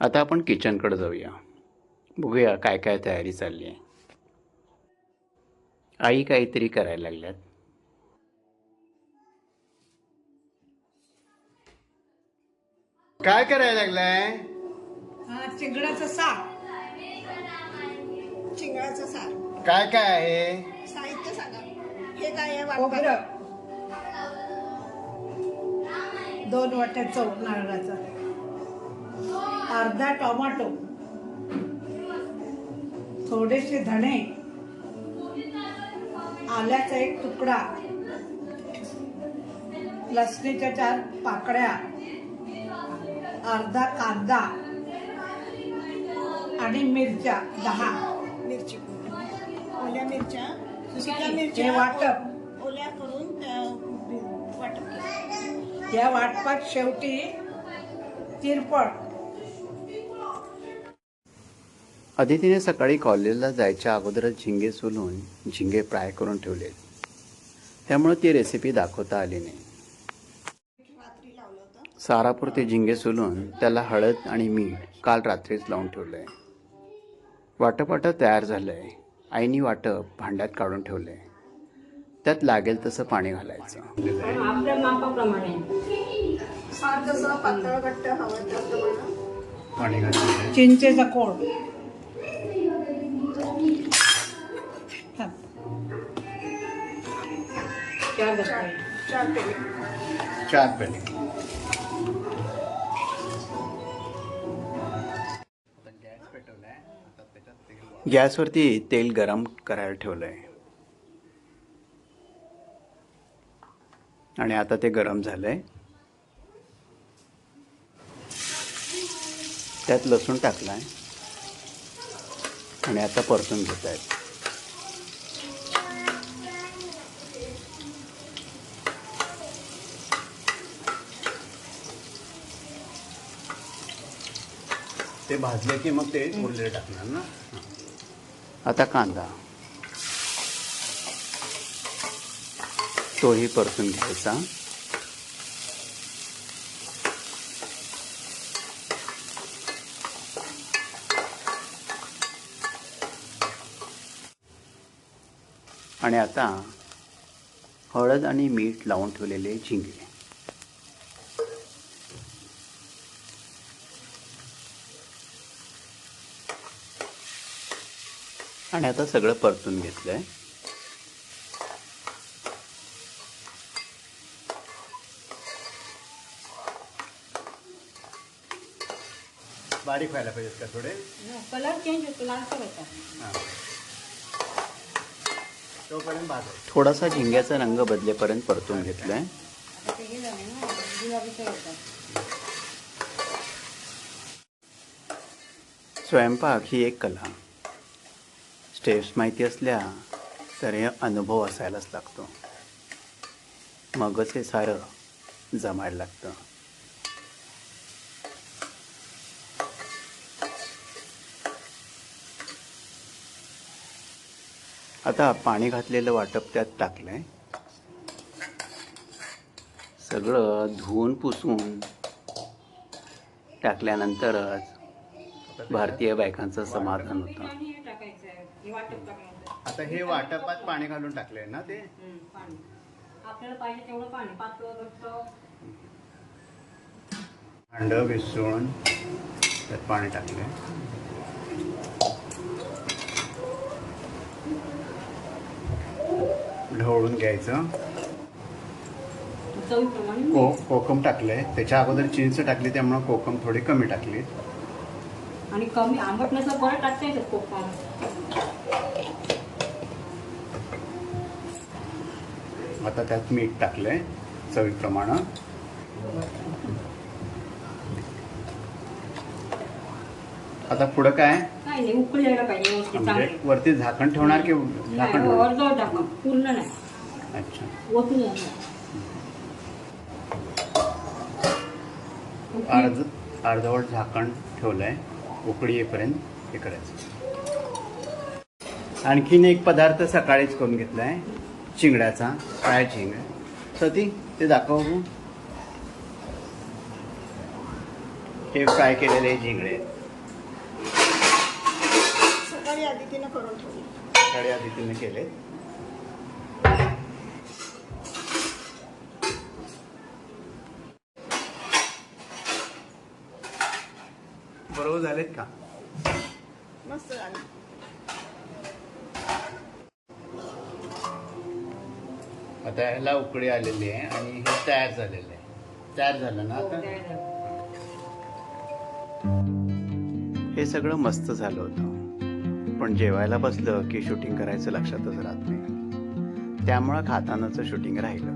आता आपण किचनकडे जाऊया. बघूया काय काय तयारी चालली आहे. आई काहीतरी करायला लागल्यात. काय करायला लागलाय? हा चिंगळाचं सार चिंगळाचं सार काय काय आहे? साहित्य सांगा. हे काय आहे? खोबरं. दोन वाट्याचं नारळाचं अर्धा टोमॅटो. थोडेसे धणे. आल्याचा एक तुकडा. लसणीच्या चार पाकळ्या. अर्धा कांदा. आणि मिरच्या दहा. मिरची ओल्या मिरच्या. सुक्या हे मिरच्या. वाटप. ओल्या करून वाटप या वाटपात शेवटी तिरपळ. अदितीने सकाळी कॉलेजला जायच्या अगोदरच झिंगे सोलून झिंगे फ्राय करून ठेवले. त्यामुळे ती रेसिपी दाखवता आली नाही. रात्री लावलं होतं सारापुरते झिंगे सोलून त्याला हळद आणि मीठ काल रात्रीच लावून ठेवलंय. वाटप वाटप तयार झालंय. आईनी वाटप भांड्यात काढून ठेवलंय. त्यात लागेल तसं पाणी घालायचं. आपल्या मापाप्रमाणे सार जसं चार पेले चार पेले गॅसवरती तेल गरम करायला ठेवलंय. आणि आता ते गरम झालंय. त्यात लसूण टाकलाय. आणि आता परतून घेत आहेत ते भाजले की मग ते उरलेले टाकणार ना? आता कांदा. तोही परतून घ्यायचा. आणि आता हळद आणि मीठ लावून ठेवलेले झिंगे. आणि आता सगळं परतून घेतलंय. बारीक व्हायला पाहिजेत का थोडे? कलर चेंज होतो हां. तोपर्यंत भाजायचं थोडासा झिंग्याचा रंग बदलेपर्यंत परतून घेतलाय. हे स्वयंपाक ही एक कला. स्टेप्स माहिती असल्या तर हे अनुभव असायलाच लागतो. मगच हे सारं जमायला लागतं. आता पाणी घातलेलं वाटप त्यात टाकलं आहे सगळं धुवून पुसून टाकल्यानंतरच भारतीय बायकांचं समाधान होतं. आणि हे टाकायचं आहे हे वाटप टाकल्यानंतर आता हे वाटपात पाणी घालून टाकलंय ना ते? हम्म, पाणी. आपल्याला पाहिजे तेवढं पाणी. पातळ घट्ट. अंड विसळून त्यात पाणी टाकले ढवळून घ्यायचं. को कोकम टाकलंय. त्याच्या अगोदर चिंच टाकली त्यामुळे कोकम थोडी कमी टाकली. आणि कमी आंबट नसलं परत टाकता येतात कोकम आता त्यात मीठ टाकलंय चवीप्रमाणे आता पुढं काय? नाही उकळी पाहिजे म्हणजे वरती झाकण ठेवणार की झाकण अर्धवट टाका पूर्ण नाही. अच्छा. ओतून अर्ध अर्धवट झाकण ठेवलंय. उकळी येईपर्यंत हे करायचं. आणखीन एक पदार्थ सकाळीच करून घेतलाय. चिंगड्याचा फ्राय चिंग सती ते दाखव. हे फ्राय केलेले झिंगडे. सकाळी आधी तिनं करून ठेवली. सकाळी आधी तुम्ही केले बरोबर झालेत का? मस्त झाली. आता ह्याला उकळी आलेली आहे आणि हे तयार झालेलं आहे. तयार झालं ना हो, आता झालं. हे सगळं मस्त झालं होतं. पण जेवायला बसलं की शूटिंग करायचं लक्षातच राहत नाही. त्यामुळं खातानाचं शूटिंग राहिलं.